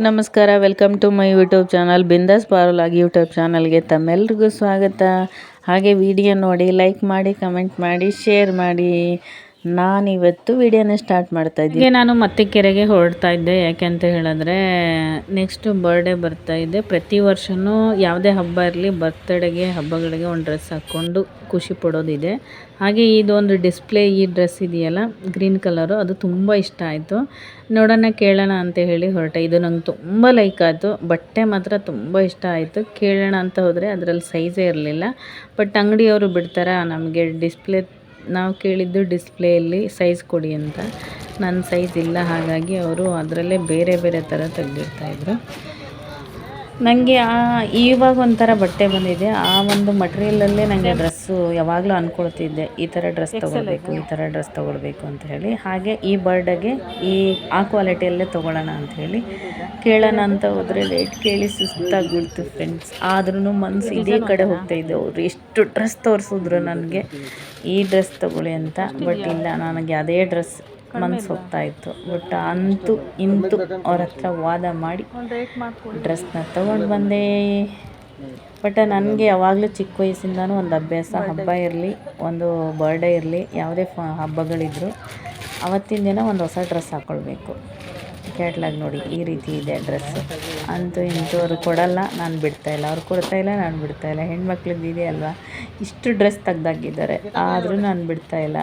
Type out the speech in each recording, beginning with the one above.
ನಮಸ್ಕಾರ. Welcome to my YouTube channel Bindaas ಪಾರುಲಾಗಿ YouTube ಚಾನಲ್ಗೆ ತಮ್ಮೆಲ್ರಿಗೂ ಸ್ವಾಗತ. ಹಾಗೆ ವಿಡಿಯೋ ನೋಡಿ ಲೈಕ್ ಮಾಡಿ ಕಮೆಂಟ್ ಮಾಡಿ ಶೇರ್ ಮಾಡಿ. ನಾನಿವತ್ತು ವಿಡಿಯೋನ ಸ್ಟಾರ್ಟ್ ಮಾಡ್ತಾ ಇದ್ದೀನಿ. ನಾನು ಮತ್ತೆ ಕೆರೆಗೆ ಹೊರಡ್ತಾ ಇದ್ದೆ. ಯಾಕೆ ಅಂತ ಹೇಳಿದ್ರೆ ನೆಕ್ಸ್ಟ್ ಬರ್ಡೇ ಬರ್ತಾ ಇದ್ದೆ ಪ್ರತಿ ವರ್ಷವೂ ಯಾವುದೇ ಹಬ್ಬ ಇರಲಿ ಬರ್ತ್ಡೇಗೆ ಹಬ್ಬಗಳಿಗೆ ಒಂದು ಡ್ರೆಸ್ ಹಾಕ್ಕೊಂಡು ಖುಷಿ ಪಡೋದಿದೆ. ಹಾಗೆ ಇದೊಂದು ಡಿಸ್ಪ್ಲೇ ಈ ಡ್ರೆಸ್ ಇದೆಯಲ್ಲ ಗ್ರೀನ್ ಕಲರು ಅದು ತುಂಬ ಇಷ್ಟ ಆಯಿತು. ನೋಡೋಣ, ಕೇಳೋಣ ಅಂತ ಹೇಳಿ ಹೊರಟೆ. ಇದು ನಂಗೆ ತುಂಬ ಲೈಕ್ ಆಯಿತು. ಬಟ್ಟೆ ಮಾತ್ರ ತುಂಬ ಇಷ್ಟ ಆಯಿತು. ಕೇಳೋಣ ಅಂತ ಹೋದರೆ ಅದರಲ್ಲಿ ಸೈಜೇ ಇರಲಿಲ್ಲ. ಬಟ್ ಅಂಗಡಿಯವರು ಬಿಡ್ತಾರೆ, ನಮಗೆ ಡಿಸ್ಪ್ಲೇ ನಾವು ಕೇಳಿದ್ದು ಡಿಸ್ಪ್ಲೇಯಲ್ಲಿ ಸೈಜ್ ಕೊಡಿ ಅಂತ. ನನ್ನ ಸೈಜ್ ಇಲ್ಲ, ಹಾಗಾಗಿ ಅವರು ಅದರಲ್ಲೇ ಬೇರೆ ಬೇರೆ ಥರ ತೆಗೆದಿರ್ತಾಯಿದ್ರು ನನಗೆ ಆ ಇವಾಗ ಒಂಥರ ಬಟ್ಟೆ ಬಂದಿದೆ. ಆ ಒಂದು ಮಟ್ರಿಯಲಲ್ಲೇ ನನಗೆ ಡ್ರೆಸ್ಸು ಯಾವಾಗಲೂ ಅಂದ್ಕೊಳ್ತಿದ್ದೆ ಈ ಥರ ಡ್ರೆಸ್ ತೊಗೊಳ್ಬೇಕು ಈ ಥರ ಡ್ರೆಸ್ ತೊಗೊಳ್ಬೇಕು ಅಂತ ಹೇಳಿ. ಹಾಗೆ ಈ ಬರ್ಡೇಗೆ ಈ ಆ ಕ್ವಾಲಿಟಿಯಲ್ಲೇ ತೊಗೊಳ್ಳೋಣ ಅಂತ ಹೇಳಿ ಕೇಳೋಣ ಅಂತ ಹೋದರೆ ರೇಟ್ ಕೇಳಿ ಸುಸ್ತಾಗ್ಬಿಡ್ತು ಫ್ರೆಂಡ್ಸ್ ಆದ್ರೂ ಮನಸ್ಸು ಇದೇ ಕಡೆ ಹೋಗ್ತಾ ಇದ್ದೆ ಅವರು. ಎಷ್ಟು ಡ್ರೆಸ್ ತೋರಿಸಿದ್ರು ನನಗೆ ಈ ಡ್ರೆಸ್ ತೊಗೊಳ್ಳಿ ಅಂತ. ಬಟ್ ಇಲ್ಲ ನನಗೆ ಅದೇ ಡ್ರೆಸ್ ಮನ್ಸು ಹೋಗ್ತಾ ಇತ್ತು ಬಟ್ ಅಂತೂ ಇಂತು ಅವ್ರ ಹತ್ರ ವಾದ ಮಾಡಿ ಡ್ರೆಸ್ನ ತಗೊಂಡು ಬಂದೆ. ಬಟ್ ನನಗೆ ಯಾವಾಗಲೂ ಚಿಕ್ಕ ವಯಸ್ಸಿಂದನೂ ಒಂದು ಅಭ್ಯಾಸ ಹಬ್ಬ ಇರಲಿ ಒಂದು ಬರ್ಡೇ ಇರಲಿ ಯಾವುದೇ ಫ ಹಬ್ಬಗಳಿದ್ರು ಅವತ್ತಿನ ದಿನ ಒಂದು ಹೊಸ ಡ್ರೆಸ್ ಹಾಕ್ಕೊಳ್ಬೇಕು ಕ್ಯಾಟ್ಲಾಗ್ ನೋಡಿ, ಈ ರೀತಿ ಇದೆ ಡ್ರೆಸ್. ಅಂತೂ ಇಂಥವ್ರು ಕೊಡಲ್ಲ, ನಾನು ಬಿಡ್ತಾಯಿಲ್ಲ ಅವ್ರು ಕೊಡ್ತಾಯಿಲ್ಲ ನಾನು ಬಿಡ್ತಾಯಿಲ್ಲ ಹೆಣ್ಮಕ್ಳಿಗೆ ಇದೆ ಅಲ್ವಾ? ಇಷ್ಟು ಡ್ರೆಸ್ ತೆಗ್ದಾಕಿದ್ದಾರೆ. ಆದರೂ ನಾನು ಬಿಡ್ತಾಯಿಲ್ಲ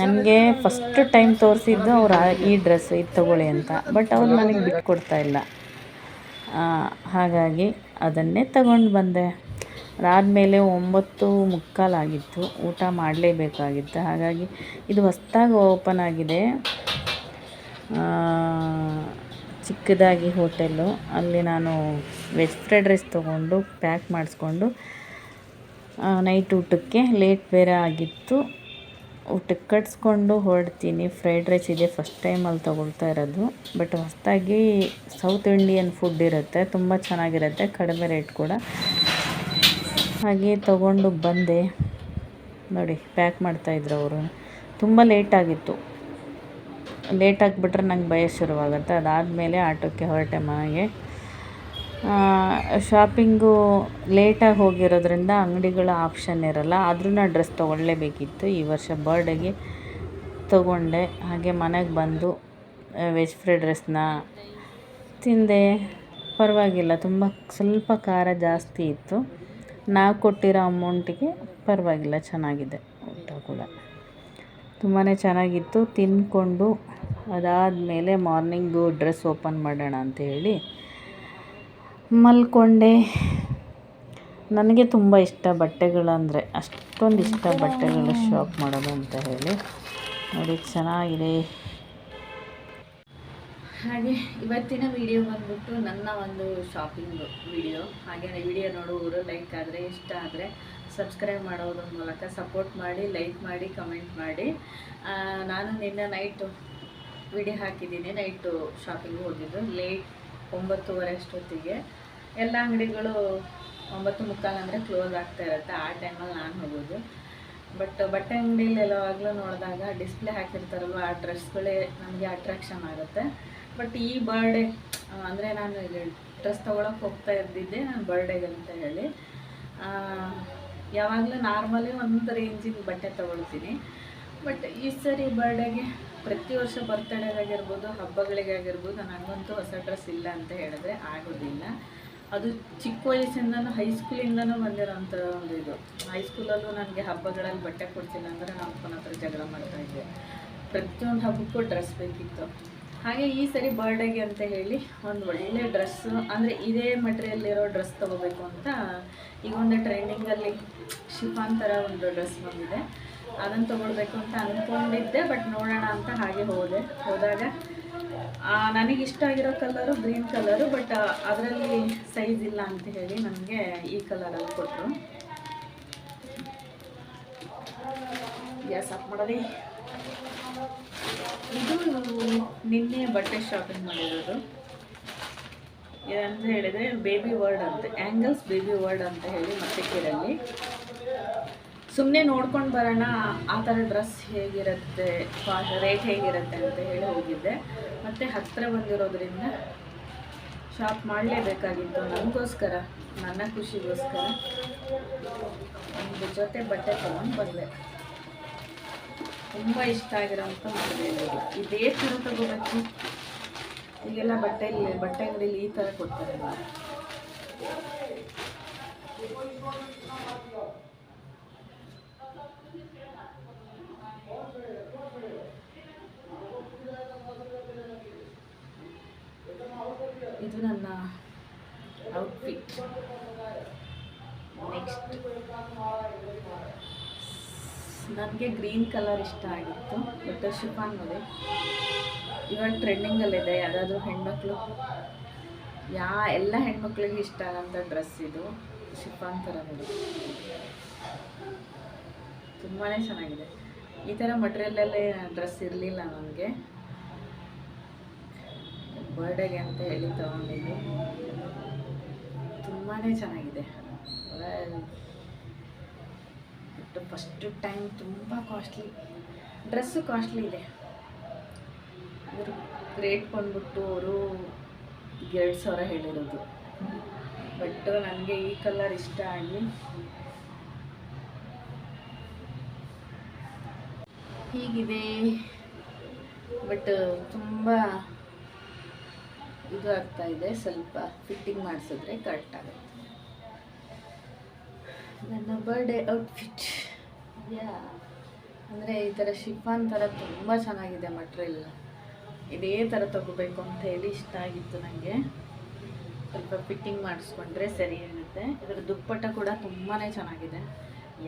ನನಗೆ ಫಸ್ಟ್ ಟೈಮ್ ತೋರಿಸಿದ್ದು ಅವ್ರು ಈ ಡ್ರೆಸ್ ಇದು ತೊಗೊಳ್ಳಿ ಅಂತ. ಬಟ್ ಅವ್ರು ನನಗೆ ಬಿಟ್ಕೊಡ್ತಾ ಇಲ್ಲ. ಹಾಗಾಗಿ ಅದನ್ನೇ ತಗೊಂಡು ಬಂದೆ. ಅದಾದಮೇಲೆ ಒಂಬತ್ತು ಮುಕ್ಕಾಲಾಗಿತ್ತು ಊಟ ಮಾಡಲೇಬೇಕಾಗಿತ್ತು. ಹಾಗಾಗಿ ಇದು ಹೊಸ್ದಾಗಿ ಓಪನ್ ಆಗಿದೆ. ಚಿಕ್ಕದಾಗಿ ಹೋಟೆಲ್ಲು. ಅಲ್ಲಿ ನಾನು ವೆಜ್ ಫ್ರೈಡ್ ರೈಸ್ ತೊಗೊಂಡು, ಪ್ಯಾಕ್ ಮಾಡಿಸ್ಕೊಂಡು ನೈಟ್ ಊಟಕ್ಕೆ ಲೇಟ್ ಬೇರೆ ಆಗಿತ್ತು. ಊಟಕ್ಕೆ ಕಟ್ಸ್ಕೊಂಡು ಹೊರಡ್ತೀನಿ. ಫ್ರೈಡ್ ರೈಸ್ ಇದೆ, ಫಸ್ಟ್ ಟೈಮಲ್ಲಿ ತೊಗೊಳ್ತಾ ಇರೋದು. ಬಟ್ ಹೊಸದಾಗಿ ಸೌತ್ ಇಂಡಿಯನ್ ಫುಡ್ ಇರುತ್ತೆ, ತುಂಬ ಚೆನ್ನಾಗಿರುತ್ತೆ, ಕಡಿಮೆ ರೇಟ್ ಕೂಡ. ಹಾಗೆ ತೊಗೊಂಡು ಬಂದೆ. ನೋಡಿ, ಪ್ಯಾಕ್ ಮಾಡ್ತಾಯಿದ್ರು ಅವರು. ತುಂಬ ಲೇಟಾಗಿತ್ತು ಲೇಟ್ ಆಗಿಬಿಟ್ರೆ ನಂಗೆ ಭಯ ಶುರುವಾಗುತ್ತೆ. ಅದಾದಮೇಲೆ ಆಟೋಕ್ಕೆ ಹೊರಟೆ ಮನೆಗೆ. ಶಾಪಿಂಗು ಲೇಟಾಗಿ ಹೋಗಿರೋದ್ರಿಂದ ಅಂಗಡಿಗಳ ಆಪ್ಷನ್ ಇರಲ್ಲ. ಆದರೂ ನಾನು ಡ್ರೆಸ್ ತೊಗೊಳ್ಳೇಬೇಕಿತ್ತು. ಈ ವರ್ಷ ಬರ್ಡೇಗೆ ತೊಗೊಂಡೆ. ಹಾಗೆ ಮನೆಗೆ ಬಂದು ವೆಜ್ ಫ್ರೈಡ್ ರೈಸ್ನ ತಿಂದೆ. ಪರವಾಗಿಲ್ಲ. ತುಂಬ ಸ್ವಲ್ಪ ಖಾರ ಜಾಸ್ತಿ ಇತ್ತು. ನಾವು ಕೊಟ್ಟಿರೋ ಅಮೌಂಟಿಗೆ ಪರವಾಗಿಲ್ಲ. ಚೆನ್ನಾಗಿದೆ ಊಟ ಕೂಡ. ತುಂಬಾ ಚೆನ್ನಾಗಿತ್ತು. ತಿಂದ್ಕೊಂಡು ಅದಾದಮೇಲೆ ಮಾರ್ನಿಂಗು ಡ್ರೆಸ್ ಓಪನ್ ಮಾಡೋಣ ಅಂತ ಹೇಳಿ ಮಲ್ಕೊಂಡೆ. ನನಗೆ ತುಂಬ ಇಷ್ಟ ಬಟ್ಟೆಗಳಂದರೆ, ಅಷ್ಟೊಂದು ಇಷ್ಟ ಬಟ್ಟೆಗಳು ಶಾಪ್ ಮಾಡೋದು ಅಂತ ಹೇಳಿ. ನೋಡಿ, ಚೆನ್ನಾಗಿದೆ. ಹಾಗೆ ಇವತ್ತಿನ ವಿಡಿಯೋ ಬಂದ್ಬಿಟ್ಟು ನನ್ನ ಒಂದು ಶಾಪಿಂಗ್ ವಿಡಿಯೋ ಹಾಗೆ ವಿಡಿಯೋ ನೋಡುವವರು ಲೈಕ್ ಆದರೆ, ಇಷ್ಟ ಆದರೆ ಸಬ್ಸ್ಕ್ರೈಬ್ ಮಾಡೋದ್ರ ಮೂಲಕ ಸಪೋರ್ಟ್ ಮಾಡಿ ಲೈಕ್ ಮಾಡಿ ಕಮೆಂಟ್ ಮಾಡಿ. ನಾನು ನಿನ್ನೆ ನೈಟು ವಿಡಿಯೋ ಹಾಕಿದ್ದೀನಿ, ನೈಟು ಶಾಪಿಂಗ್ ಹೋಗಿದ್ದು ಲೇಟ್ ಒಂಬತ್ತುವರೆ ಅಷ್ಟೊತ್ತಿಗೆ. ಎಲ್ಲ ಅಂಗಡಿಗಳು ಒಂಬತ್ತು ಮುಕ್ಕಾಲು ಅಂದರೆ ಕ್ಲೋಸ್ ಆಗ್ತಾ ಇರುತ್ತೆ, ಆ ಟೈಮಲ್ಲಿ ನಾನು ಹೋಗೋದು. ಬಟ್ ಬಟ್ಟೆ ಅಂಗಡಿಯಲ್ಲಿ ನೋಡಿದಾಗ ಡಿಸ್ಪ್ಲೇ ಹಾಕಿರ್ತಾರಲ್ವ, ಆ ಡ್ರೆಸ್ಗಳೇ ನಮಗೆ ಅಟ್ರಾಕ್ಷನ್ ಆಗುತ್ತೆ. ಬಟ್ ಈ ಬರ್ಡೇ ಅಂದರೆ ನಾನು ಡ್ರೆಸ್ ತೊಗೊಳಕ್ಕೆ ಹೋಗ್ತಾ ಇದ್ದಿದ್ದೆ ನಾನು ಬರ್ಡೇಗೆ ಅಂತ ಹೇಳಿ. ಯಾವಾಗಲೂ ನಾರ್ಮಲಿ ಒಂದು ರೇಂಜಿಗೆ ಬಟ್ಟೆ ತೊಗೊಳ್ತೀನಿ. ಬಟ್ ಈ ಸರಿ ಬರ್ಡೇಗೆ ಪ್ರತಿ ವರ್ಷ ಬರ್ತಡೇಗಾಗಿರ್ಬೋದು, ಹಬ್ಬಗಳಿಗಾಗಿರ್ಬೋದು ನನಗಂತೂ ಹೊಸ ಡ್ರೆಸ್ ಇಲ್ಲ ಅಂತ ಹೇಳಿದ್ರೆ ಆಗೋದಿಲ್ಲ. ಅದು ಚಿಕ್ಕ ವಯಸ್ಸಿಂದನೂ ಹೈಸ್ಕೂಲಿಂದನೂ ಬಂದಿರೋಂಥ ಒಂದು ಇದು. ಹೈಸ್ಕೂಲಲ್ಲೂ ನನಗೆ ಹಬ್ಬಗಳಲ್ಲಿ ಬಟ್ಟೆ ಕೊಡ್ತಿಲ್ಲ ಅಂದರೆ ನಾನು ಅಪ್ಪನ ಹತ್ರ ಜಗಳ ಮಾಡ್ತಾಯಿದ್ದೆ ಪ್ರತಿಯೊಂದು ಹಬ್ಬಕ್ಕೂ ಡ್ರೆಸ್ ಬೇಕಿತ್ತು. ಹಾಗೆ ಈ ಸರಿ ಬರ್ಡೇಗೆ ಅಂತ ಹೇಳಿ ಒಂದು ಒಳ್ಳೆ ಡ್ರೆಸ್ಸು ಅಂದರೆ ಇದೇ ಮಟ್ರಿಯಲ್ಲಿರೋ ಡ್ರೆಸ್ ತೊಗೋಬೇಕು ಅಂತ ಈಗ ಒಂದು ಟ್ರೆಂಡಿಂಗಲ್ಲಿ ಶಿಫಾನ್ ಥರ ಒಂದು ಡ್ರೆಸ್ ಬಂದಿದೆ. ಅದನ್ನು ತೊಗೊಳ್ಬೇಕು ಅಂತ ಅಂದ್ಕೊಂಡಿದ್ದೆ ಬಟ್ ನೋಡೋಣ ಅಂತ ಹಾಗೆ ಹೋದೆ. ಹೋದಾಗ ನನಗೆ ಇಷ್ಟ ಆಗಿರೋ ಕಲರು ಗ್ರೀನ್ ಕಲರು ಬಟ್ ಅದರಲ್ಲಿ ಸೈಜ್ ಇಲ್ಲ ಅಂತ ಹೇಳಿ ನನಗೆ ಈ ಕಲರಲ್ಲಿ ಕೊಟ್ಟರು ಗ್ಯಾಸ್ ಆಫ್ ಮಾಡೋದಿ ಇದು ನಿನ್ನೆ ಬಟ್ಟೆ ಶಾಪಿಂಗ್ ಮಾಡಿರೋದು. ಏನಂತ ಹೇಳಿದರೆ ಬೇಬಿ ವರ್ಡ್ ಅಂತ ಆ್ಯಂಗಲ್ಸ್ ಬೇಬಿ ವರ್ಡ್ ಅಂತ ಹೇಳಿ ಮತ್ತೆ ಕೇಳಲ್ಲಿ ಸುಮ್ಮನೆ ನೋಡ್ಕೊಂಡು ಬರೋಣ, ಆ ಥರ ಡ್ರೆಸ್ ಹೇಗಿರುತ್ತೆ ರೇಟ್ ಹೇಗಿರುತ್ತೆ ಅಂತ ಹೇಳಿ ಹೋಗಿದ್ದೆ. ಮತ್ತು ಹತ್ತಿರ ಬಂದಿರೋದ್ರಿಂದ ಶಾಪ್ ಮಾಡಲೇಬೇಕಾಗಿತ್ತು. ನನಗೋಸ್ಕರ, ನನ್ನ ಖುಷಿಗೋಸ್ಕರ ಒಂದು ಜೊತೆ ಬಟ್ಟೆ ತೊಗೊಂಡು ಬಂದೆ. ತುಂಬ ಇಷ್ಟ ಆಗಿರೋಂಥ ಮದುವೆ ಇದು. ಥರ ತಗೋಬೇಕು ಈಗೆಲ್ಲ ಬಟ್ಟೆ ಬಟ್ಟೆ ಅಂಗಡಿಲಿ ಈ ಥರ ಕೊಡ್ತಾರೆ. ಇದು ನನ್ನ ಔಟ್ಫಿಟ್ ನೆಕ್ಸ್ಟ್ ನನಗೆ ಗ್ರೀನ್ ಕಲರ್ ಇಷ್ಟ ಆಗಿತ್ತು ಬಟ್ ಶಿಫಾನ್ ನೋಡಿ. ಇವಾಗ ಟ್ರೆಂಡಿಂಗಲ್ಲಿದೆ ಯಾವುದಾದ್ರೂ ಹೆಣ್ಮಕ್ಳು? ಯಾ, ಎಲ್ಲ ಹೆಣ್ಮಕ್ಳಿಗೆ ಇಷ್ಟ ಆಗೋಂಥ ಡ್ರೆಸ್ ಇದು. ಶಿಫಾನ್ ಥರ ನೋಡಿ. ತುಂಬಾ ಚೆನ್ನಾಗಿದೆ. ಈ ಥರ ಮಟ್ರಿಯಲಲ್ಲೇ ಡ್ರೆಸ್ ಇರಲಿಲ್ಲ ನನಗೆ. ಬರ್ಡೇಗೆ ಅಂತ ಹೇಳಿ ತೊಗೊಂಡಿದ್ದು. ತುಂಬಾ ಚೆನ್ನಾಗಿದೆ. ಬಟ್ ಫಸ್ಟ್ ಟೈಮ್ ತುಂಬ ಕಾಸ್ಟ್ಲಿ ಡ್ರೆಸ್ಸು ಕಾಸ್ಟ್ಲಿ ಇದೆ. ಅವರು ರೇಟ್ ಬಂದ್ಬಿಟ್ಟು ಅವರು ಎರಡು ಸಾವಿರ ಹೇಳಿರೋದು. ಬಟ್ ನನಗೆ ಈ ಕಲರ್ ಇಷ್ಟ ಆಗಿ ಹೀಗಿದೆ. ಬಟ್ ತುಂಬ ಇದು ಆಗ್ತಾ ಇದೆ. ಸ್ವಲ್ಪ ಫಿಟ್ಟಿಂಗ್ ಮಾಡಿಸಿದ್ರೆ ಕರೆಕ್ಟ್ ಆಗುತ್ತೆ. ನನ್ನ ಬರ್ಡೇ ಔಟ್ಫಿಟ್ ಯಾ ಅಂದರೆ ಈ ಥರ ಶಿಫಾನ್ ಥರ ತುಂಬ ಚೆನ್ನಾಗಿದೆ ಮಟ್ರಿಯಲ್ ಇದೇ ಥರ ತಗೋಬೇಕು ಅಂತ ಹೇಳಿ ಇಷ್ಟ ಆಗಿತ್ತು ನನಗೆ ಸ್ವಲ್ಪ ಫಿಟ್ಟಿಂಗ್ ಮಾಡಿಸ್ಕೊಂಡ್ರೆ ಸರಿ ಆಗುತ್ತೆ. ಇದರ ದುಪ್ಪಟ್ಟ ಕೂಡ ತುಂಬಾ ಚೆನ್ನಾಗಿದೆ.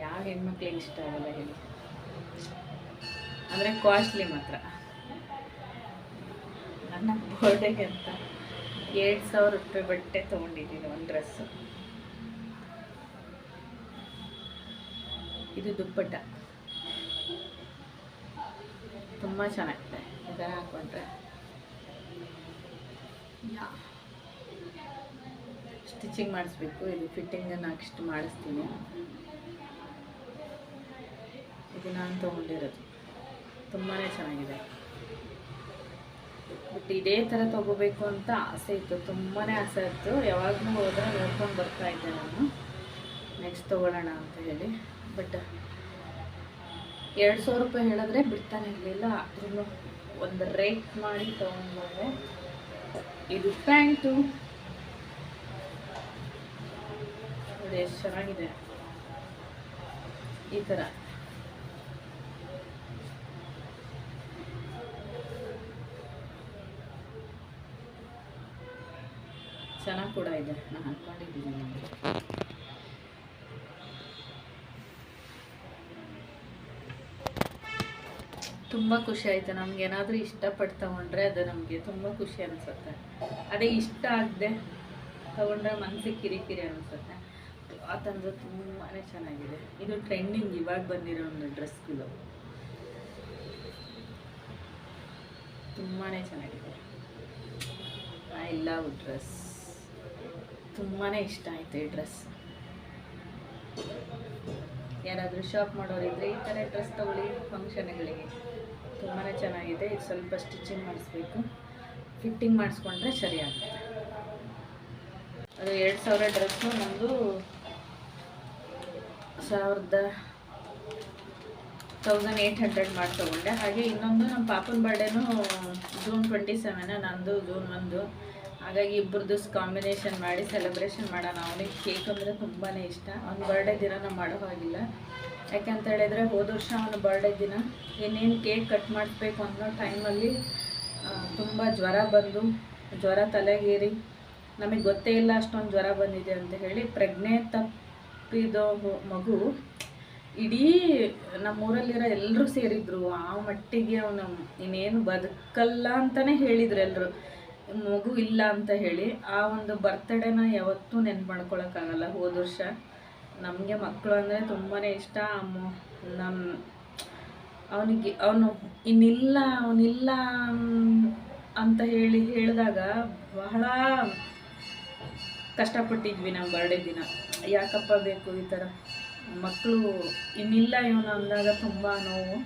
ಯಾವ ಹೆಣ್ಮಕ್ಳಿಗೆ ಇಷ್ಟ ಆಗಲ್ಲ ಹೇಳಿ. ಅಂದರೆ ಕಾಸ್ಟ್ಲಿ ಮಾತ್ರ. ನನ್ನ ಬರ್ಡೇಗೆ ಅಂತ ಎರಡು ಸಾವಿರ ರೂಪಾಯಿ ಬಟ್ಟೆ ತೊಗೊಂಡಿದ್ದೀನಿ ಒಂದು ಡ್ರೆಸ್ಸು ಇದು ದುಪ್ಪಟ್ಟ. ತುಂಬ ಚೆನ್ನಾಗಿದೆ. ಇದರ ಹಾಕೊಂಡ್ರೆ. ಯಾ. ಸ್ಟಿಚಿಂಗ್ ಮಾಡಿಸ್ಬೇಕು. ಇದು ಫಿಟ್ಟಿಂಗನ್ನು ಅಷ್ಟು ಮಾಡಿಸ್ತೀನಿ. ಇದು ನಾನು ತೊಗೊಂಡಿರೋದು. ತುಂಬಾ ಚೆನ್ನಾಗಿದೆ. ಬಟ್ ಇದೇ ಥರ ತೊಗೋಬೇಕು ಅಂತ ಆಸೆ ಇತ್ತು. ತುಂಬಾ ಆಸೆ ಇತ್ತು. ಯಾವಾಗಲೂ ಹೋದ್ರೆ ನೋಡ್ಕೊಂಡು ಬರ್ತಾ ಇದ್ದೆ ನಾನು. ನೆಕ್ಸ್ಟ್ ತೊಗೊಳ್ಳೋಣ ಅಂತ ಹೇಳಿ. ಬಟ್ ಎರಡು ಸಾವಿರ ರೂಪಾಯಿ ಹೇಳಿದ್ರೆ ಬಿಡ್ತಾನೆ ಇರಲಿಲ್ಲ. ಅದ್ರೂ ಒಂದು ರೇಟ್ ಮಾಡಿ ತೊಗೊಂಡ್ಬಂದೆ. ಇದು ಪ್ಯಾಂಟು. ಎಷ್ಟು ಚೆನ್ನಾಗಿದೆ. ಈ ಥರ ಕೂಡ ಇದೆ. ನಾನು ಅಂದ್ಕೊಂಡಿದ್ದೀನಿ ತುಂಬ ಖುಷಿ ಆಯಿತು. ನಮ್ಗೆ ಏನಾದರೂ ಇಷ್ಟಪಟ್ಟು ತೊಗೊಂಡ್ರೆ ಅದು ನಮಗೆ ತುಂಬ ಖುಷಿ ಅನಿಸುತ್ತೆ. ಅದೇ ಇಷ್ಟ ಆಗದೆ ತೊಗೊಂಡ್ರೆ ಮನಸ್ಸಿಗೆ ಕಿರಿಕಿರಿ ಅನಿಸುತ್ತೆ. ಆ ಅಂದರೆ ತುಂಬಾ ಚೆನ್ನಾಗಿದೆ. ಇದು ಟ್ರೆಂಡಿಂಗ್ ಇವಾಗ ಬಂದಿರೋ ಒಂದು ಡ್ರೆಸ್ಗಳು ತುಂಬಾ ಚೆನ್ನಾಗಿದೆ. ಐ ಲವ್ ಡ್ರೆಸ್ ತುಂಬಾ ಇಷ್ಟ ಆಯಿತು ಈ ಡ್ರೆಸ್. ಯಾರಾದರೂ ಶಾಪ್ ಮಾಡೋರಿದ್ರೆ ಈ ಥರ ಡ್ರೆಸ್ ತೊಗೊಳ್ಳಿ ಫಂಕ್ಷನ್ಗಳಿಗೆ ತುಂಬಾ ಚೆನ್ನಾಗಿದೆ, ಇದು ಸ್ವಲ್ಪ ಸ್ಟಿಚಿಂಗ್ ಮಾಡಿಸ್ಬೇಕು. ಫಿಟ್ಟಿಂಗ್ ಮಾಡಿಸ್ಕೊಂಡ್ರೆ ಸರಿ ಆಗುತ್ತೆ. ಅದು ಎರಡು ಸಾವಿರ ಡ್ರೆಸ್ಸು ನಮ್ಮದು ಸಾವಿರದ ತೌಸಂಡ್ ಏಯ್ಟ್ ಹಂಡ್ರೆಡ್ ಮಾಡಿ ತೊಗೊಂಡೆ. ಹಾಗೆ ಇನ್ನೊಂದು ನಮ್ಮ ಪಾಪನ ಬರ್ಡೇನು ಜೂನ್ ಟ್ವೆಂಟಿ ಸೆವೆನ್ ನಂದು ಜೂನ್ ಒಂದು. ಹಾಗಾಗಿ ಇಬ್ಬರದ್ದು ಕಾಂಬಿನೇಷನ್ ಮಾಡಿ ಸೆಲೆಬ್ರೇಷನ್ ಮಾಡೋಣ. ಅವನಿಗೆ ಕೇಕ್ ಅಂದರೆ ತುಂಬಾ ಇಷ್ಟ. ಅವ್ನ ಬರ್ಡೇ ದಿನ ನಾವು ಮಾಡೋ ಹಾಗಿಲ್ಲ. ಯಾಕೆಂತ ಹೇಳಿದರೆ ಹೋದ ವರ್ಷ ಅವನ ಬರ್ಡೇ ದಿನ ಇನ್ನೇನು ಕೇಕ್ ಕಟ್ ಮಾಡಿಸ್ಬೇಕು ಅನ್ನೋ ಟೈಮಲ್ಲಿ ತುಂಬ ಜ್ವರ ಬಂದು, ಜ್ವರ ತಲೆಗೇರಿ. ನಮಗೆ ಗೊತ್ತೇ ಇಲ್ಲ ಅಷ್ಟೊಂದು ಜ್ವರ ಬಂದಿದೆ ಅಂತ ಹೇಳಿ ಪ್ರಜ್ಞೆ ತಪ್ಪಿದೋ ಮಗು ಇಡೀ ನಮ್ಮೂರಲ್ಲಿರೋ ಎಲ್ಲರೂ ಸೇರಿದ್ರು. ಆ ಮಟ್ಟಿಗೆ ಅವನು ಇನ್ನೇನು ಬದುಕಲ್ಲ ಅಂತಲೇ ಹೇಳಿದ್ರು ಎಲ್ಲರೂ ಮಗು ಇಲ್ಲ ಅಂತ ಹೇಳಿ ಆ ಒಂದು ಬರ್ತ್ಡೇನ ಯಾವತ್ತೂ ನೆನ್ಪು ಮಾಡ್ಕೊಳಕ್ಕಾಗಲ್ಲ ಹೋದ ವರ್ಷ ನಮಗೆ ಮಕ್ಕಳು ಅಂದರೆ ತುಂಬಾ ಇಷ್ಟ. ಅಮ್ಮ ನಮ್ಮ ಅವನಿಗೆ, ಅವನು ಇನ್ನಿಲ್ಲ, ಅವನಿಲ್ಲ ಅಂತ ಹೇಳಿ ಹೇಳಿದಾಗ ಬಹಳ ಕಷ್ಟಪಟ್ಟಿದ್ವಿ ನಮ್ಮ ಬರ್ಡೇ ದಿನ. ಯಾಕಪ್ಪ ಬೇಕು ಈ ಥರ ಮಕ್ಕಳು ಇನ್ನಿಲ್ಲ ಇವನು ಅಂದಾಗ ತುಂಬ ನೋವು.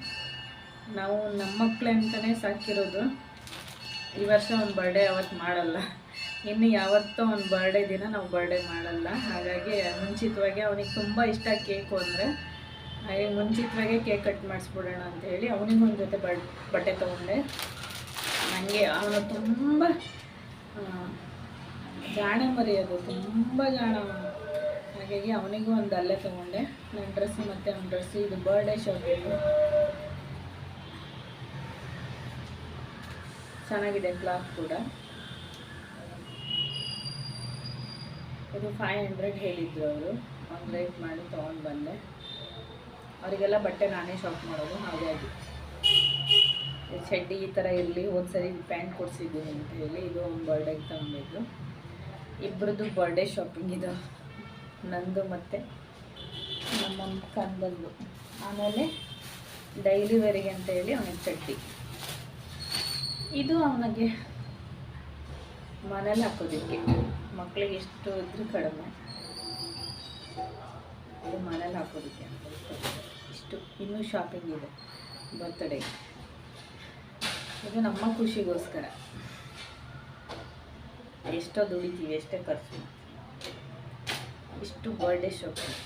ನಾವು ನಮ್ಮ ಮಕ್ಕಳೇ ಅಂತಲೇ ಸಾಕಿರೋದು. ಈ ವರ್ಷ ಒಂದು ಬರ್ಡೇ ಅವತ್ತು ಮಾಡಲ್ಲ. ಇನ್ನು ಯಾವತ್ತೋ ಒಂದು ಬರ್ಡೇ ದಿನ ನಾವು ಬರ್ಡೇ ಮಾಡಲ್ಲ. ಹಾಗಾಗಿ ಮುಂಚಿತವಾಗಿ ಅವನಿಗೆ ತುಂಬ ಇಷ್ಟ ಕೇಕು ಅಂದರೆ, ಹಾಗೆ ಮುಂಚಿತವಾಗೇ ಕೇಕ್ ಕಟ್ ಮಾಡಿಸ್ಬಿಡೋಣ ಅಂತ ಹೇಳಿ ಅವನಿಗೂ ಒಂದು ಜೊತೆ ಬ ಬಟ್ಟೆ ತೊಗೊಂಡೆ. ನನಗೆ ಅವನು ತುಂಬ ಜಾಣ ಮರಿ ಅದು ತುಂಬ ಜಾಣ ಹಾಗಾಗಿ ಅವನಿಗೂ ಒಂದು ಅಲ್ಲೇ ತೊಗೊಂಡೆ. ನನ್ನ ಡ್ರೆಸ್ ಮತ್ತು ಅವ್ನ ಡ್ರೆಸ್ಸು ಇದು ಬರ್ಡೇ ಶಾಪಿಂಗು ಚೆನ್ನಾಗಿದೆ ಕ್ಲಾತ್ ಕೂಡ. ಇದು ಫೈವ್ ಹಂಡ್ರೆಡ್ ಹೇಳಿದ್ರು ಅವರು. ಒಂದು ರೇಟ್ ಮಾಡಿ ತೊಗೊಂಡು ಬಂದೆ. ಅವರಿಗೆಲ್ಲ ಬಟ್ಟೆ ನಾನೇ ಶಾಪ್ ಮಾಡೋದು ಹಾಗಾಗಿ ಚಡ್ಡಿ ಈ ಥರ ಇರಲಿ ಒಂದು ಸರಿ ಪ್ಯಾಂಟ್ ಕೊಡಿಸಿದ್ದೀನಿ ಅಂತ ಹೇಳಿ ಇದು ಒಂದು ಬರ್ಡೇಗೆ ತಗೊಂಡಿದ್ದು. ಇಬ್ಬರದ್ದು ಬರ್ಡೇ ಶಾಪಿಂಗ್ ಇದು. ನಂದು ಮತ್ತು ನಮ್ಮ ಕಂದದ್ದು ಆಮೇಲೆ ಡೈಲಿ ವೇರಿಗೆ ಅಂತ ಹೇಳಿ ಅವನಿಗೆ ಚಡ್ಡಿ. ಇದು ಅವನಿಗೆ ಮನೇಲಿ ಹಾಕೋದಕ್ಕೆ. ಮಕ್ಕಳಿಗೆ ಎಷ್ಟು ಇದ್ರೂ ಕಡಿಮೆ. ಇದು ಮನೇಲಿ ಹಾಕೋದಕ್ಕೆ ಇಷ್ಟು, ಇನ್ನೂ ಶಾಪಿಂಗ್ ಇದೆ ಬರ್ತ್ಡೇ ಇದು ನಮ್ಮ ಖುಷಿಗೋಸ್ಕರ. ಎಷ್ಟೋ ದುಡಿತೀವಿ, ಎಷ್ಟೇ ಖರ್ಚು. ಇಷ್ಟು ಬರ್ಡೇ ಶಾಪಿಂಗ್